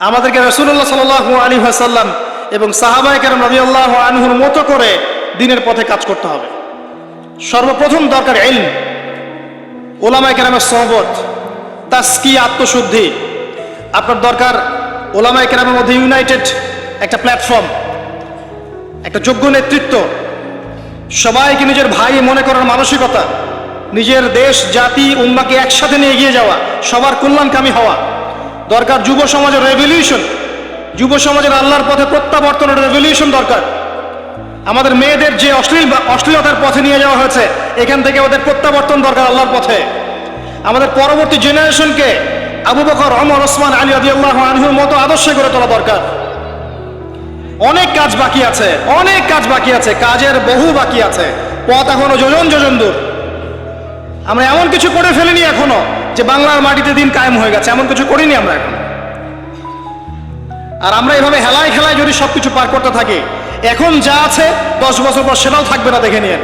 আমাদেরকে রসুল্লাহ সাল আলী সাল্লাম এবং সাহাবাই কেরাম রবি আল্লাহ আনহুর মতো করে দিনের পথে কাজ করতে হবে। সর্বপ্রথম দরকার এলম ওলামাই কেরামের সহবত তাস্কি আত্মশুদ্ধি। আপনার দরকার ওলামাই কেরামের মধ্যে ইউনাইটেড একটা প্ল্যাটফর্ম একটা যোগ্য নেতৃত্ব। সবাইকে নিজের ভাই মনে করার মানসিকতা, নিজের দেশ, জাতি, উম্মাকে একসাথে নিয়ে এগিয়ে যাওয়া, সবার কল্যাণকামী হওয়া। দরকার যুব সমাজের রেভলিউশন যুব সমাজের আল্লাহর পথে প্রত্যাবর্তনের রেভলিউশন দরকার। আমাদের মেয়েদের যে অশ্লীল অশ্লীলতার পথে নিয়ে যাওয়া হয়েছে, এখান থেকে ওদের প্রত্যাবর্তন দরকার আল্লাহর পথে। আমাদের পরবর্তী জেনারেশনকে আবু বকর অমর ওসমান, আলী আদিউল্লাহ আনহুর মতো আদর্শে করে তোলা দরকার। অনেক কাজ বাকি আছে, অনেক কাজ বাকি আছে, কাজের বহু বাকি আছে। পথ এখনও যোজন যোজন দূর। আমরা এমন কিছু করে ফেলিনি এখনও। যে বাংলার মাটিতে দিন কায়েম হয়ে গেছে, এমন কিছু করিনি আমরা এখন। আর আমরা এভাবে হেলায় খেলায় যদি সবকিছু পার করতে থাকি, এখন যা আছে, দশ বছর পর সেটাও থাকবে না, দেখে নিয়েন।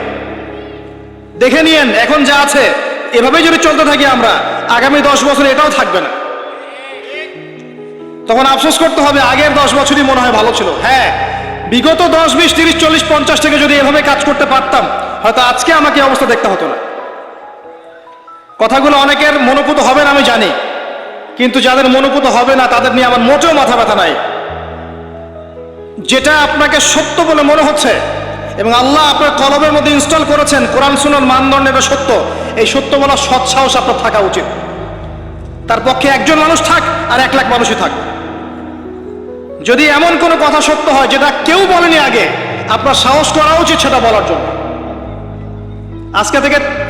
দেখে নিয়েন, এখন যা আছে, এভাবেই যদি চলতে থাকি আমরা, আগামী দশ বছর এটাও থাকবে না। তখন আফসোস করতে হবে, আগের দশ বছরই মনে হয় ভালো ছিল। হ্যাঁ বিগত দশ, বিশ, তিরিশ, চল্লিশ, পঞ্চাশ থেকে যদি এভাবে কাজ করতে পারতাম, হয়তো আজকে আমাকে অবস্থা দেখতে হতো না। কথাগুলো অনেকের মনোপুত হবে না, আমি জানি। কিন্তু যাদের মনোপুত হবে না, তাদের নিয়ে আমার মোটেও মাথা ব্যথা নাই। যেটা আপনাকে সত্য বলে মনে হচ্ছে, এবং আল্লাহ আপনার কলবের মধ্যে ইনস্টল করেছেন, কোরআন সুনার মানদণ্ড এটা সত্য। এই সত্য বলার সৎ সাহস আপনার থাকা উচিত। তার পক্ষে একজন মানুষ থাক আর এক লাখ মানুষই থাক। যদি এমন কোনো কথা সত্য হয়, যেটা কেউ বলেনি আগে, আপনার সাহস করা উচিত সেটা বলার জন্য। আজকে থেকে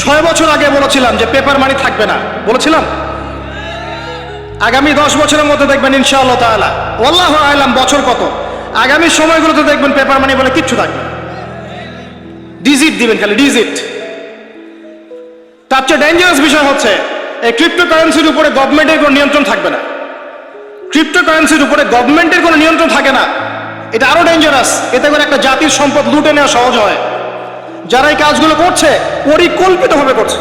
ছয় বছর আগে বলেছিলাম যে পেপার মানি থাকবে না। বলেছিলাম? আগামী দশ বছরের মধ্যে দেখবেন ইনশাআল্লাহ তাআলা। ওয়াল্লাহ আলাম, বছর কত? আগামী সময়গুলোতে দেখবেন পেপার মানি বলে কিচ্ছু থাকবে ডিজিট দিবেন খালি ডিজিট তার চেয়ে ডেঞ্জারাস বিষয় হচ্ছে, এই ক্রিপ্টোকারেন্সির উপরে গভর্নমেন্টের কোনো নিয়ন্ত্রণ থাকবে না। ক্রিপ্টোকারেন্সির উপরে গভর্নমেন্টের কোনো নিয়ন্ত্রণ থাকে না। এটা আরও ডেঞ্জারাস এতে করে একটা জাতির সম্পদ লুটে নেওয়া সহজ হয়। যারা এই কাজগুলো করছে পরিকল্পিতভাবে করছে।